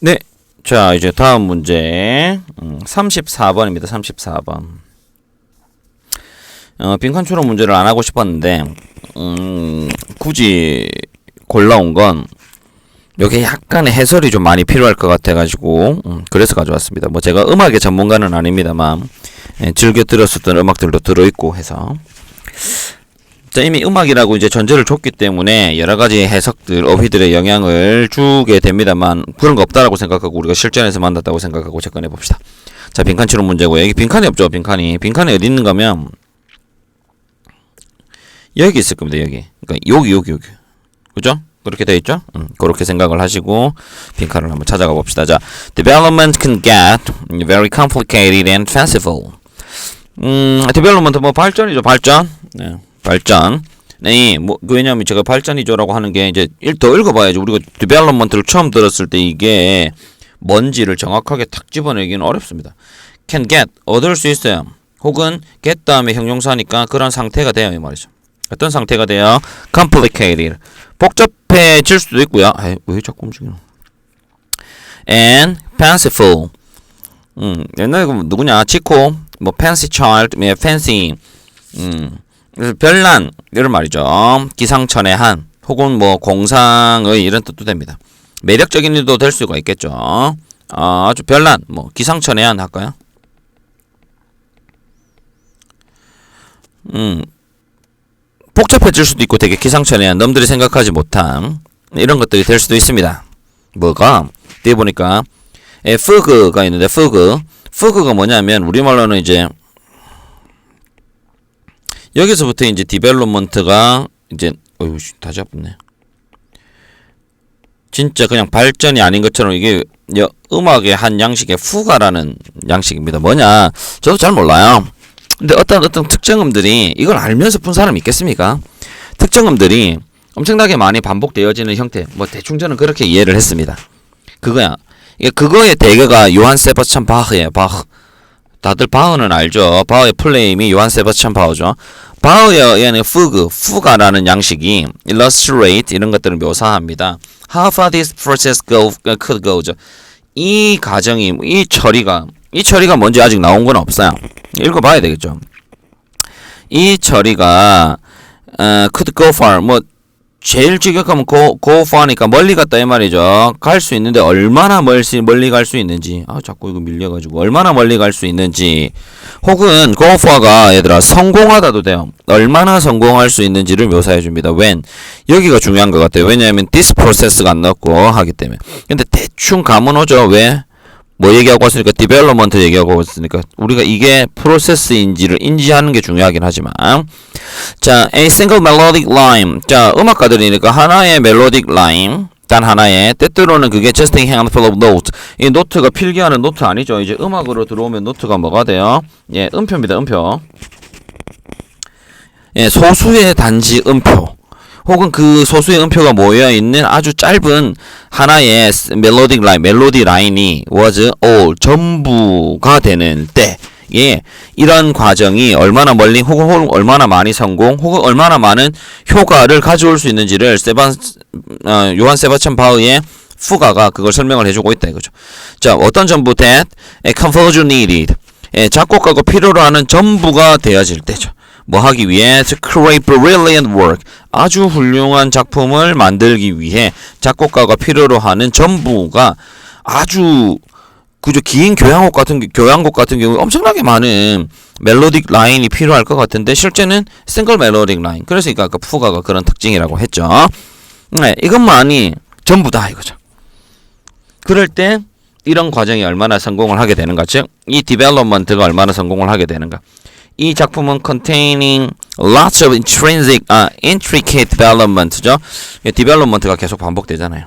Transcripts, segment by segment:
네. 자, 이제 다음 문제. 음, 34번입니다. 34번. 어, 빈칸 추론 문제를 안 하고 싶었는데, 음, 굳이 골라온 건, 여기에 약간의 해설이 좀 많이 필요할 것 같아가지고, 음, 그래서 가져왔습니다. 뭐 제가 음악의 전문가는 아닙니다만, 예, 즐겨 들었었던 음악들도 들어있고 해서. 자, 이미 음악이라고 이제 전제를 줬기 때문에 여러 가지 해석들, 어휘들의 영향을 주게 됩니다만 그런 거 없다라고 생각하고 우리가 실전에서 만났다고 생각하고 접근해 봅시다. 자, 빈칸 치는 문제고 여기 빈칸이 없죠, 빈칸이. 빈칸이 어디 있는가 하면 여기 있을 겁니다, 여기. 그러니까 여기, 여기, 여기. 그죠? 그렇게 돼 있죠? 음, 그렇게 생각을 하시고 빈칸을 한번 찾아가 봅시다. 자, development can get very complicated and fanciful. 음, development 뭐 발전이죠, 발전. 네. 발전. 네, 뭐, 그 왜냐면 제가 발전이죠라고 하는 게 이제 일더 읽어봐야지. 우리가 development를 처음 들었을 때 이게 뭔지를 정확하게 탁 집어내기는 어렵습니다. can get, 얻을 수 있어요. 혹은 get 다음에 형용사니까 그런 상태가 돼요. 이 말이죠. 어떤 상태가 돼요? complicated. 복잡해질 수도 있고요. 아이, 왜 자꾸 움직이노? and fanciful. 음, 옛날에 그 누구냐? 치코, 뭐 fancy child, 뭐 fancy. 음. 그래서 별난 이런 말이죠. 기상천외 한 혹은 뭐 공상의 이런 뜻도 됩니다. 매력적인 일도 될 수가 있겠죠. 어, 아주 별난 뭐 기상천외한 할까요? 음 복잡해질 수도 있고 되게 기상천외한 남들이 생각하지 못한 이런 것들이 될 수도 있습니다. 뭐가 뒤에 보니까 에, 프그가 있는데 프그 프그가 뭐냐면 우리말로는 이제 여기서부터 이제 디벨롭먼트가 이제 어휴 다 잡았네. 진짜 그냥 발전이 아닌 것처럼 이게 여, 음악의 한 양식의 후가라는 양식입니다. 뭐냐? 저도 잘 몰라요. 근데 어떤 어떤 특정음들이 이걸 알면서 푼 사람이 있겠습니까? 특정음들이 엄청나게 많이 반복되어지는 형태. 뭐 대충 저는 그렇게 이해를 했습니다. 그거야. 그거의 대개가 요한 세바스찬 바흐예요. 바흐. 다들 바흐는 알죠. 바흐의 플레임이 요한 세바스찬 바흐죠. 바흐에 의한 fugue, fuga라는 양식이 illustrate 이런 것들을 묘사합니다. How far this process go, could go죠. 이 과정이 이 처리가 이 처리가 뭔지 아직 나온 건 없어요. 읽어봐야 되겠죠. 이 처리가 어, could go far 뭐 제일 직역하면 go, go far니까 멀리 갔다 이 말이죠. 갈 수 있는데 얼마나 멀시, 멀리 갈 수 있는지. 아, 자꾸 이거 밀려가지고. 얼마나 멀리 갈 수 있는지. 혹은 go far가 얘들아 성공하다도 돼요. 얼마나 성공할 수 있는지를 묘사해 줍니다. when. 여기가 중요한 것 같아요. 왜냐하면 this process가 안 넣고 하기 때문에. 근데 대충 감은 오죠. 왜? 뭐 얘기하고 왔으니까 디벨롭먼트 얘기하고 왔으니까 우리가 이게 프로세스인지를 인지하는 게 중요하긴 하지만 자 a single melodic line 자 음악가들이니까 하나의 멜로딕 라인 단 하나의 때때로는 그게 just a handful of notes. 이 노트가 필기하는 노트 아니죠? 이제 음악으로 들어오면 노트가 뭐가 돼요? 예 음표입니다 음표. 예 소수의 단지 음표 혹은 그 소수의 음표가 모여 있는 아주 짧은 하나의 멜로딕 라인, 멜로디 라인이 was all 전부가 되는 때, 예, 이런 과정이 얼마나 멀리 혹은, 얼마나 많이 성공 혹은 얼마나 많은 효과를 가져올 수 있는지를 세반 어, 요한 세바찬 바흐의 후가가 그걸 설명을 해주고 있다 이거죠. 자, 어떤 전부 that a composer needed, 예, 작곡가가 필요로 하는 전부가 되어질 때죠. 뭐 하기 위해 to create brilliant work 아주 훌륭한 작품을 만들기 위해 작곡가가 필요로 하는 전부가 아주 그저 긴 교향곡 같은 교향곡 같은 경우 엄청나게 많은 멜로딕 라인이 필요할 것 같은데 실제는 싱글 멜로딕 라인 그래서 아까 푸가가 그런 특징이라고 했죠. 네, 이것만이 전부다 이거죠. 그럴 때 이런 과정이 얼마나 성공을 하게 되는가 즉 이 디벨롭먼트가 얼마나 성공을 하게 되는가 이 작품은 containing lots of intrinsic, 아, intricate development죠. development가 계속 반복되잖아요.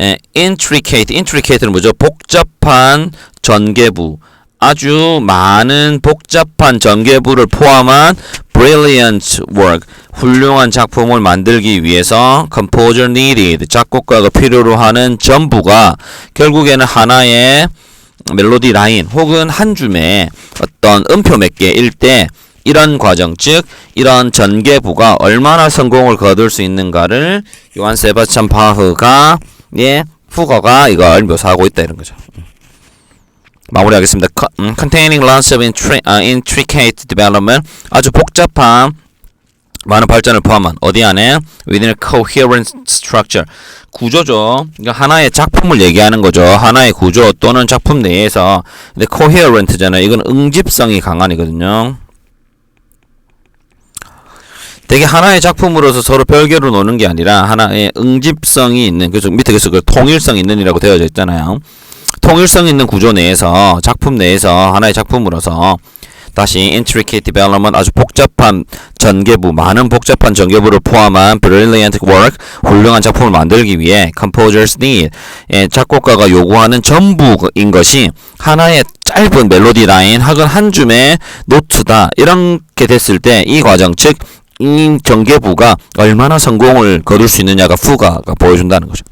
예, intricate, intricate는 뭐죠? 복잡한 전개부. 아주 많은 복잡한 전개부를 포함한 brilliant work, 훌륭한 작품을 만들기 위해서 composer needed, 작곡가가 필요로 하는 전부가 결국에는 하나의 멜로디 라인 혹은 한 줌의 어떤 음표 몇 개일 때 이런 과정 즉 이런 전개부가 얼마나 성공을 거둘 수 있는가를 요한 세바찬 바흐가 예 후가가 이걸 묘사하고 있다 이런 거죠. 음. 마무리하겠습니다. 음, containing lots of 아, intricate development 아주 복잡한 많은 발전을 포함한 어디 안에 within a coherent structure 구조죠. 그러니까 하나의 작품을 얘기하는 거죠. 하나의 구조 또는 작품 내에서 근데 coherent잖아요. 이건 응집성이 강한이거든요. 되게 하나의 작품으로서 서로 별개로 노는 게 아니라 하나의 응집성이 있는 그래서 밑에 그래서 그 통일성 있는이라고 되어져 있잖아요. 통일성 있는 구조 내에서 작품 내에서 하나의 작품으로서 다시 intricate development 아주 복잡한 전개부 많은 복잡한 전개부를 포함한 brilliant work 훌륭한 작품을 만들기 위해 composers need 예, 작곡가가 요구하는 전부인 것이 하나의 짧은 멜로디 라인 혹은 한 줌의 노트다 이렇게 됐을 때 이 과정 즉 이 전개부가 얼마나 성공을 거둘 수 있느냐가 후가가 보여준다는 거죠.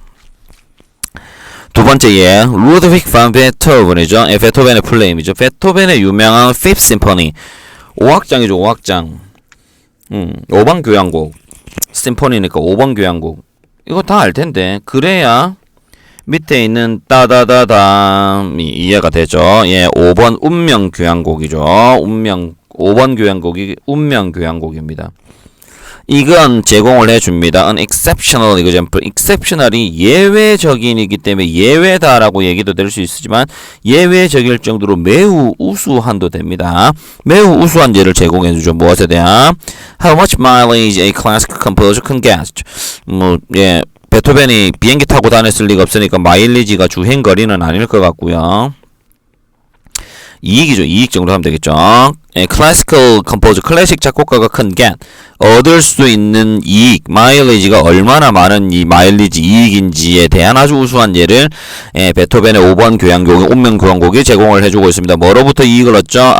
두 번째에 루드빅 반 베토벤이죠. 예, 베토벤의 플레임이죠. 베토벤의 유명한 Fifth Symphony 5악장이죠. 5악장. 음, 5번 교향곡. 심포니니까 5번 교향곡. 이거 다 알 텐데. 그래야 밑에 있는 따다다담이 이해가 되죠. 예, 5번 운명 교향곡이죠. 운명 5번 교향곡이 운명 교향곡입니다. 이건 제공을 해줍니다. An exceptional example. exceptional이 예외적인이기 때문에 예외다라고 얘기도 될 수 있지만 예외적일 정도로 매우 우수한도 됩니다. 매우 우수한 예를 제공해주죠. 무엇에 대한? How much mileage a classical composer can get? 뭐, 예. 베토벤이 비행기 타고 다녔을 리가 없으니까 마일리지가 주행 거리는 아닐 것 같고요. 이익이죠. 이익 정도 하면 되겠죠. 예, 클래시컬 컴포저 클래식 작곡가가 큰 get 얻을 수 있는 이익 마일리지가 얼마나 많은 이 마일리지 이익인지에 대한 아주 우수한 예를 예, 베토벤의 5번 교향곡 운명 교향곡이 제공을 해주고 있습니다. 뭐로부터 이익을 얻죠?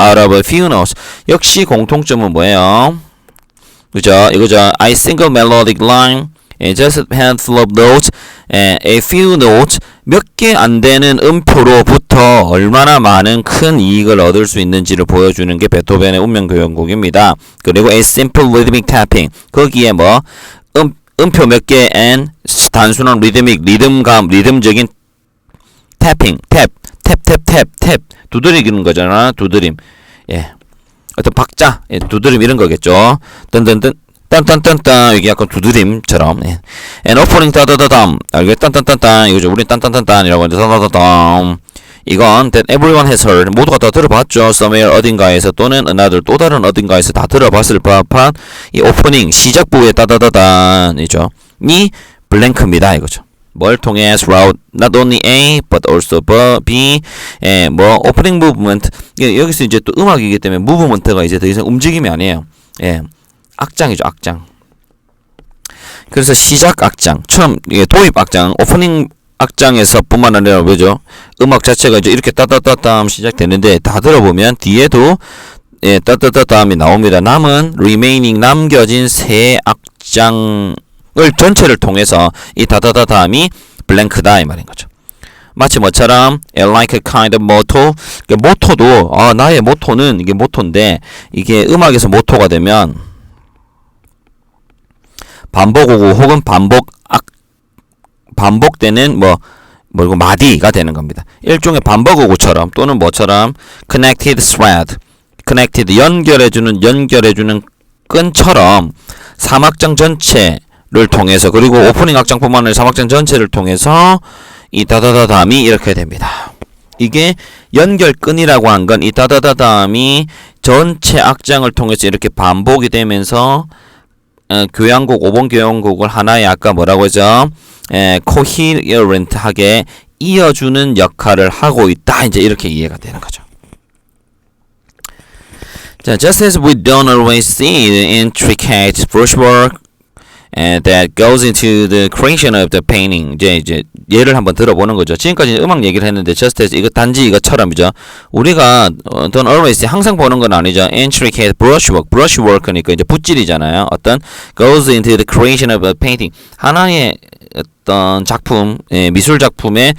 Few notes. 역시 공통점은 뭐예요? 그죠? 이거죠. I single melodic line 예, just a handful of notes, 예, a few notes, 몇 개 안 되는 음표로부터 얼마나 많은 큰 이익을 얻을 수 있는지를 보여주는 게 베토벤의 운명 교향곡입니다. 그리고 a simple rhythmic tapping, 거기에 뭐 음, 음표 몇 개 and 단순한 리드믹, 리듬감, 리듬적인 tapping, 탭, 탭, 탭, 탭, 탭, 두드리는 거잖아, 두드림. 예. 어떤 박자, 예, 두드림 이런 거겠죠. 딴딴딴 딴딴딴딴 이게 약간 두드림처럼. 예. and opening 따다다담. 알겠? 딴딴딴딴 이거죠 우린 딴딴딴딴이라고 하는데 따다다담. 이건 that everyone has heard. 모두가 다 들어봤죠. Somewhere 어딘가에서 또는 another 또 다른 어딘가에서 다 들어봤을 법한 이 오프닝 시작부의 따다다단이죠. 이 블랭크입니다 이거죠. 뭘 통해? Throughout not only A but also B 예, 뭐 오프닝 무브먼트 여기서 이제 또 음악이기 때문에 무브먼트가 이제 더 이상 움직임이 아니에요. 예. 악장이죠, 악장. 그래서 시작 악장, 처음 이게 도입 악장, 오프닝 악장에서뿐만 아니라 왜죠? 음악 자체가 이제 이렇게 따따따따 시작되는데 다 들어보면 뒤에도 예, 따따따따함이 나옵니다. 남은 remaining 남겨진 세 악장을 전체를 통해서 이 따따따따함이 블랭크다 이 말인 거죠. 마치 뭐처럼 a like a kind of motto 그 모토도 아 나의 모토는 이게 모토인데 이게 음악에서 모토가 되면 반복어구 혹은 반복 악 반복되는 뭐 뭐고 마디가 되는 겁니다. 일종의 반복어구처럼 또는 뭐처럼 connected thread, connected 연결해주는 연결해주는 끈처럼 사막장 전체를 통해서 그리고 오프닝 악장뿐만 아니라 사막장 전체를 통해서 이 다다다담이 이렇게 됩니다. 이게 연결끈이라고 한 건 이 다다다담이 전체 악장을 통해서 이렇게 반복이 되면서 어, 교향곡 5번 교향곡을 하나의 아까 뭐라고 하죠? 에, 코히어런트하게 이어주는 역할을 하고 있다. 이제 이렇게 이해가 되는 거죠. 자, just as we don't always see intricate brushwork and that goes into the creation of the painting. 이제 이제 예를 한번 들어보는 거죠. 지금까지 음악 얘기를 했는데 just as 이거 단지 이것처럼이죠. 우리가 어, don't always 항상 보는 건 아니죠. intricate brushwork, brushwork니까 이제 붓질이잖아요. 어떤 goes into the creation of a painting. 하나의 어떤 작품, 예, 미술 작품의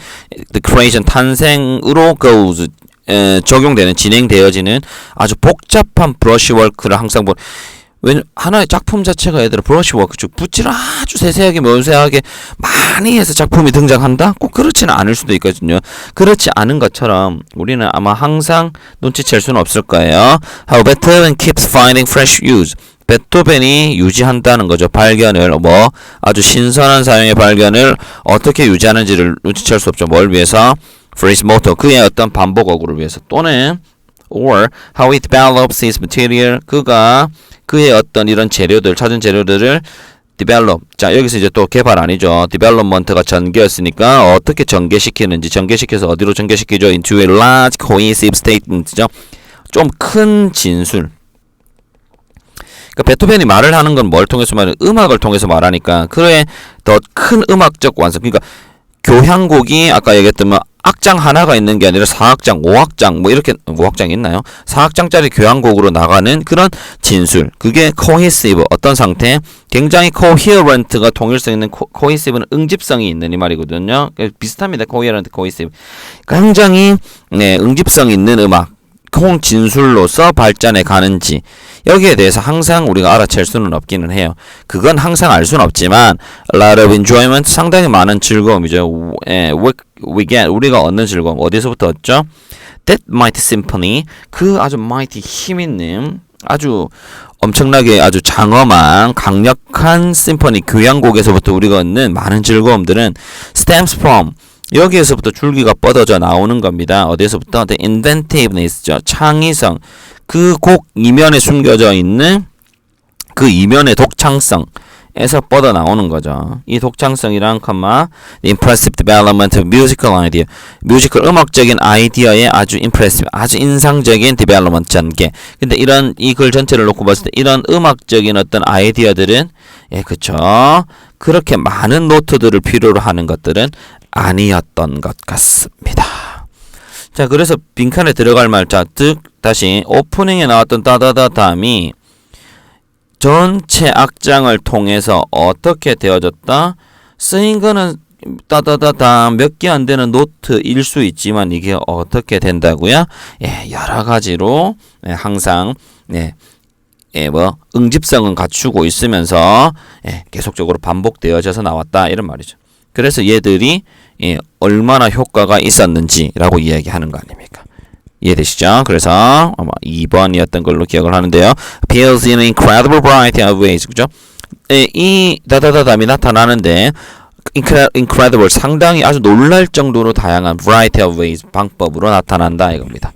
the creation 탄생으로 goes 에, 적용되는 진행되어지는 아주 복잡한 브러쉬워크를 항상 보 왜냐 하나의 작품 자체가 얘들아 브러쉬 워크 즉 붓질을 아주 세세하게 면세하게 많이 해서 작품이 등장한다? 꼭 그렇지는 않을 수도 있거든요. 그렇지 않은 것처럼 우리는 아마 항상 눈치챌 수는 없을 거예요. How Beethoven keeps finding fresh use. 베토벤이 유지한다는 거죠. 발견을 뭐 아주 신선한 사용의 발견을 어떻게 유지하는지를 눈치챌 수 없죠. 뭘 위해서? His motto. 그의 어떤 반복 어구를 위해서 또는 or how he develops his material. 그가 그의 어떤 이런 재료들 찾은 재료들을 develop. 자, 여기서 이제 또 개발 아니죠. development가 전개였으니까 어떻게 전개시키는지 전개시켜서 어디로 전개시키죠? into a large cohesive statement죠. 좀 큰 진술. 그러니까 베토벤이 말을 하는 건 뭘 통해서 말해? 음악을 통해서 말하니까 그의 더큰 음악적 완성. 그러니까 교향곡이 아까 얘기했던 뭐 악장 하나가 있는 게 아니라 4악장, 5악장 뭐 이렇게 5악장 있나요? 4악장짜리 교향곡으로 나가는 그런 진술. 그게 cohesive 어떤 상태? 굉장히 coherent가 통일성 있는 co- cohesive는 응집성이 있는 이 말이거든요. 비슷합니다. coherent, cohesive. 굉장히 네, 응집성 있는 음악. 콩 진술로서 발전해 가는지 여기에 대해서 항상 우리가 알아챌 수는 없기는 해요. 그건 항상 알 수는 없지만 a lot of enjoyment 상당히 많은 즐거움이죠. 예, we, get 우리가 얻는 즐거움 어디서부터 얻죠? That Mighty Symphony 그 아주 mighty 힘 있는 아주 엄청나게 아주 장엄한 강력한 심포니 교향곡에서부터 우리가 얻는 많은 즐거움들은 stems from 여기에서부터 줄기가 뻗어져 나오는 겁니다. 어디에서부터? The inventiveness죠. 창의성. 그 곡 이면에 숨겨져 있는 그 이면의 독창성 에서 뻗어 나오는 거죠. 이 독창성이란 컴마 impressive development of musical idea. 뮤지컬 음악적인 아이디어의 아주 impressive, 아주 인상적인 development 전개. 근데 이런 이 글 전체를 놓고 봤을 때 이런 음악적인 어떤 아이디어들은 예, 그쵸. 그렇게 많은 노트들을 필요로 하는 것들은 아니었던 것 같습니다. 자, 그래서 빈칸에 들어갈 말자, 즉 다시 오프닝에 나왔던 따다다 다음이 전체 악장을 통해서 어떻게 되어졌다? 쓰인 거는 따다다다 몇 개 안 되는 노트일 수 있지만 이게 어떻게 된다고요? 예, 여러 가지로 예, 항상 예, 예, 뭐 응집성은 갖추고 있으면서 예, 계속적으로 반복되어져서 나왔다 이런 말이죠. 그래서 얘들이 예, 얼마나 효과가 있었는지라고 이야기하는 거 아닙니까? 이해되시죠? 그래서 아마 2번이었던 걸로 기억을 하는데요. appeals in incredible variety of ways. 그죠? 예, 이 다다다담이 나타나는데 incre- incredible 상당히 아주 놀랄 정도로 다양한 variety of ways 방법으로 나타난다 이겁니다.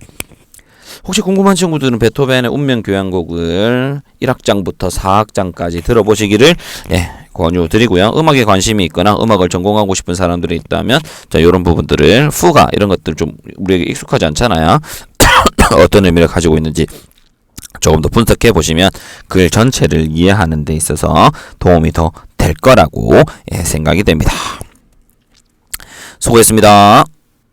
혹시 궁금한 친구들은 베토벤의 운명 교향곡을 1악장부터 4악장까지 들어보시기를 예, 권유드리고요. 음악에 관심이 있거나 음악을 전공하고 싶은 사람들이 있다면 자, 이런 부분들을 후가 이런 것들 좀 우리에게 익숙하지 않잖아요. 어떤 의미를 가지고 있는지 조금 더 분석해 보시면 글 전체를 이해하는 데 있어서 도움이 더 될 거라고 예, 생각이 됩니다. 수고했습니다.